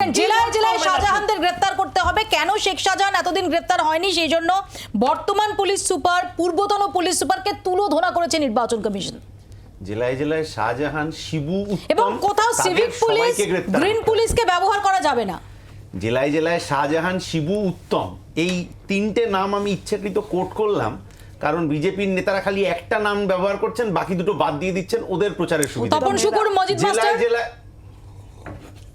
জেলায় জেলায় শাহজাহানদের গ্রেপ্তার করতে হবে। কেন শেখ শাহজাহান এতদিন গ্রেপ্তার হয়নি? সেই জন্য বর্তমান পুলিশ সুপার পূর্বতন পুলিশ সুপারকে তুলো ধরা করেছে নির্বাচন কমিশন। জেলায় জেলায় শাহজাহান শিবু এবং কোথাও সিভিক পুলিশ গ্রিন পুলিশকে ব্যবহার করা যাবে না। জেলায় জেলায় শাহজাহান শিবু উত্তম এই তিনটে নাম আমি ইচ্ছাকৃত কোট করলাম কারণ বিজেপির নেতারা খালি একটা নাম ব্যবহার করছেন বাকি দুটো বাদ দিয়ে দিচ্ছেন ওদের প্রচারের সুবিধা। তপন শুকুর মজিদ জেলায় জেলায়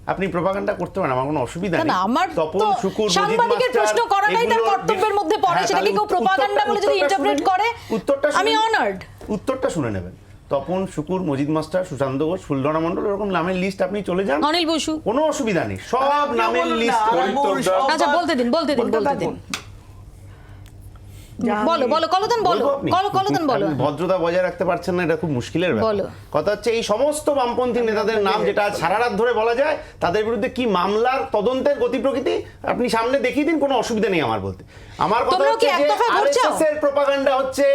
আপনি প্রপাগান্ডা করতে পারেন আমার কোনো অসুবিধা নেই। আমার তপন তো শুকুর সাংবাদিকের প্রশ্ন করাটাই তার কর্তব্যের মধ্যে পড়ে, হ্যাঁ, সেটাকে কেউ প্রপাগান্ডা বলে যদি ইন্টারপ্রেট শুনে- করে, উত্তরটা আমি অনার্ড উত্তরটা শুনে নেবেন। তপন শুকুর মজিদ মাস্টার সুশান্ত ঘোষ ফুলডনা মন্ডল এরকম নামের লিস্ট আপনি চলে যান। অনিল বসু। কোনো অসুবিধা নেই। সব নামের লিস্ট আচ্ছা বলতে দিন বলতে দিন বলতে দিন। বলো বলো কলতন বলো? কলতন বলো। ভদ্রতা বজায় রাখতে পারছেন না এটা খুব মুশকিলের ব্যাপার। কথা হচ্ছে এই সমস্ত বামপন্থী নেতাদের নাম যেটা সারা রাত ধরে বলা যায় তাদের বিরুদ্ধে কি মামলার তদন্তের গতি প্রকৃতি? আপনি সামনে দেখিয়ে দিন কোনো অসুবিধা নেই আমার বলতে। আমার কথা হচ্ছে যে? আরএসএস এর প্রপাগান্ডা হচ্ছে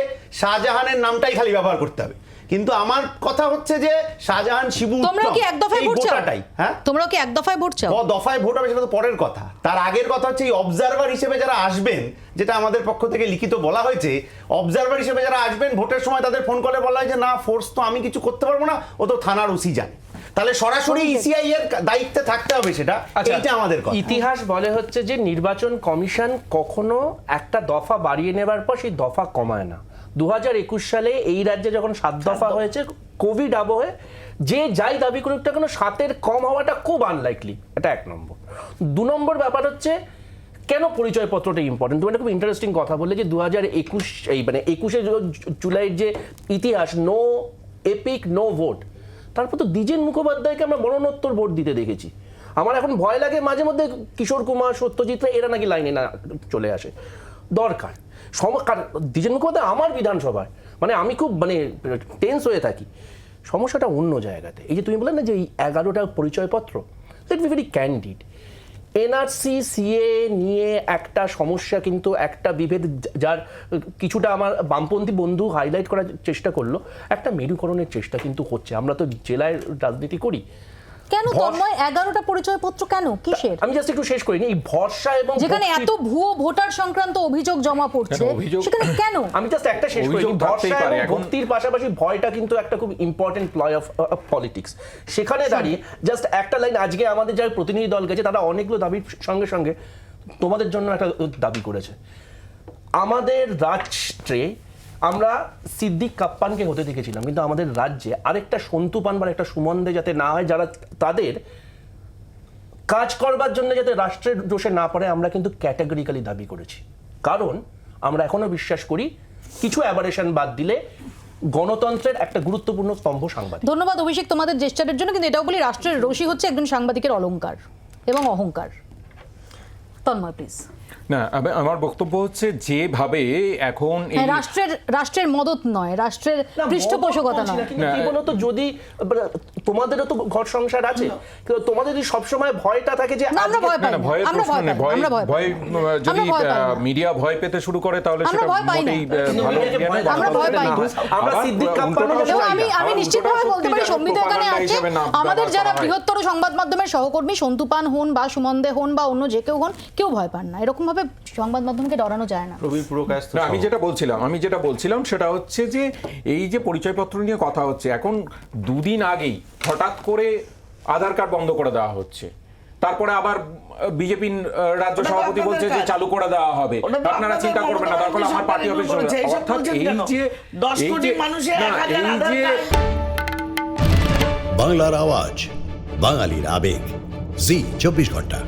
শাহজাহানের নামটাই খালি ব্যবহার করতে হবে। কিন্তু আমার কথা হচ্ছে যে শাহজাহান শিবু তোমরা কি এক দফায় ভোট চাও? হ্যাঁ? তোমরাও কি এক দফায় ভোট চাও? দফায় ভোট হবে সেটা তো পরের কথা। তার আগের কথা হচ্ছে এই অবজারভার হিসেবে যারা আসবেন যেটা আমাদের পক্ষ থেকে লিখিত বলা হয়েছে অবজারভার হিসেবে যারা আসবেন ভোটের সময় তাদের ফোন করে বলা হয় যে না ফোর্স তো আমি কিছু করতে পারব না ও তো থানার ওসি জানে। তাহলে সরাসরি ইসিআই এর দায়িত্বে থাকতে হবে সেটা। আচ্ছা, এইটা আমাদের কথা। ইতিহাস বলে হচ্ছে যে নির্বাচন কমিশন কখনো একটা দফা বাড়িয়ে নেবার পর সেই দফা কমায় না। দু একুশ সালে এই রাজ্যে যখন সাত দফা হয়েছে কোভিড আবহে যে যাই দাবি করুক না কেন সাতের কম হওয়াটা খুব আনলাইকলি এটা এক নম্বর। দু নম্বর ব্যাপার হচ্ছে কেন পরিচয়পত্রটা ইম্পর্টেন্ট তুমি একটা খুব ইন্টারেস্টিং কথা বললে যে দু হাজার একুশ এই মানে একুশে জুলাইয়ের যে ইতিহাস নো এপিক নো ভোট তারপর তো দ্বিজেন মুখোপাধ্যায়কে আমরা মরণোত্তর ভোট দিতে দেখেছি। আমার এখন ভয় লাগে মাঝে মধ্যে কিশোর কুমার সত্যজিৎ এরা নাকি লাইনে না চলে আসে। দরকার। সম দ্বিজেন মুখোপাধ্যায় আমার বিধানসভায় মানে আমি খুব মানে টেন্স হয়ে থাকি। সমস্যাটা অন্য জায়গাতে। এই যে তুমি বললে না যে এই এগারোটা পরিচয়পত্র let be very candid NRC CA নিয়ে একটা সমস্যা কিন্তু, একটা বিভেদ যার কিছুটা আমার বামপন্থী বন্ধু হাইলাইট করার চেষ্টা করল। একটা মেরুকরণের চেষ্টা কিন্তু হচ্ছে। আমরা তো জেলায় রাজনীতি করি। কেন তন্ময় এগারোটা পরিচয়পত্র কেন? কিসের? আমি জাস্ট একটু শেষ করিনি। এই ভরসা এবং যেখানে এত ভুয়ো ভোটার সংক্রান্ত অভিযোগ জমা পড়ছে কেন সেখানে কেন? আমি জাস্ট একটা শেষ করি ভরসা এবং ভক্তির পাশাপাশি ভয়টা কিন্তু একটা খুব ইম্পর্টেন্ট প্লয় অফ পলিটিক্স সেখানে দাঁড়িয়ে জাস্ট একটা লাইন আজকে আমাদের যারা প্রতিনিধি দল গেছে তারা অনেকগুলো দাবির সঙ্গে সঙ্গে তোমাদের জন্য একটা দাবি করেছে। আমাদের রাষ্ট্রে আমরা সিদ্দিক কাপ্পানকে হতে দেখেছিলাম, কিন্তু আমাদের রাজ্যে আরেকটা সন্তু পান বা একটা সুমন্দে যাতে না হয়, যারা তাদের কাজ করবার জন্য যাতে রাষ্ট্রের দোষে না পড়ে, আমরা কিন্তু ক্যাটাগরিক্যালি দাবি করেছি। কারণ আমরা এখনও বিশ্বাস করি, কিছু অ্যাবারেশন বাদ দিলে গণতন্ত্রের একটা গুরুত্বপূর্ণ স্তম্ভ সাংবাদিক। ধন্যবাদ অভিষেক, তোমাদের জেস্টারের জন্য, কিন্তু এটাও বলি, রাষ্ট্রের রশি হচ্ছে একজন সাংবাদিকের অলংকার এবং অহংকার। তন্ময় প্লিজ না আমি- আমার বক্তব্য হচ্ছে যেভাবে এখন এই হ্যাঁ রাষ্ট্রের রাষ্ট্রের মদত নয় রাষ্ট্রের পৃষ্ঠপোষকতা নয় না, কিন্তু না, কি বলতো যদি তোমাদেরও তো ঘর সংসার আছে কিন্তু তোমাদের যদি সবসময় ভয়টা থাকে যে আমরা ভয় পাই প্রশ্ন ভয় নেই ভয় ভয় যদি। মিডিয়া ভয় পেতে শুরু করে তাহলে সেটা ভয় পাই মোটেই ভালো আমরা ভয় পাই। আমরা সিদ্দিক আমি আমি নিশ্চিতভাবে বলতে পারি সম্বিত এখানে আছে আমাদের যারা বৃহত্তর সংবাদ মাধ্যমের সহকর্মী সন্তুপান হন বা সুমন্দে হন বা অন্য যে কেউ হন কেউ ভয় পান না এরকম ভাবে সংবাদ মাধ্যমকে ডরানো যায় না। প্রবীর পুরকায়স্থ না, আমি যেটা বলছিলাম আমি যেটা বলছিলাম সেটা হচ্ছে যে এই যে পরিচয়পত্র নিয়ে কথা হচ্ছে এখন দুদিন আগেই হঠাৎ করে আধার কার্ড বন্ধ করে দেওয়া হচ্ছে। তারপরে আবার বিজেপি রাজ্য সভাপতি বলছে যে চালু করে দেওয়া হবে। আপনারা চিন্তা করবেন না তারপরে আমার পার্টি অফিস অর্থাৎ এই যে দশ কোটি হাজার এই যে বাংলার আওয়াজ বাঙালির আবেগ। জি চব্বিশ ঘণ্টা।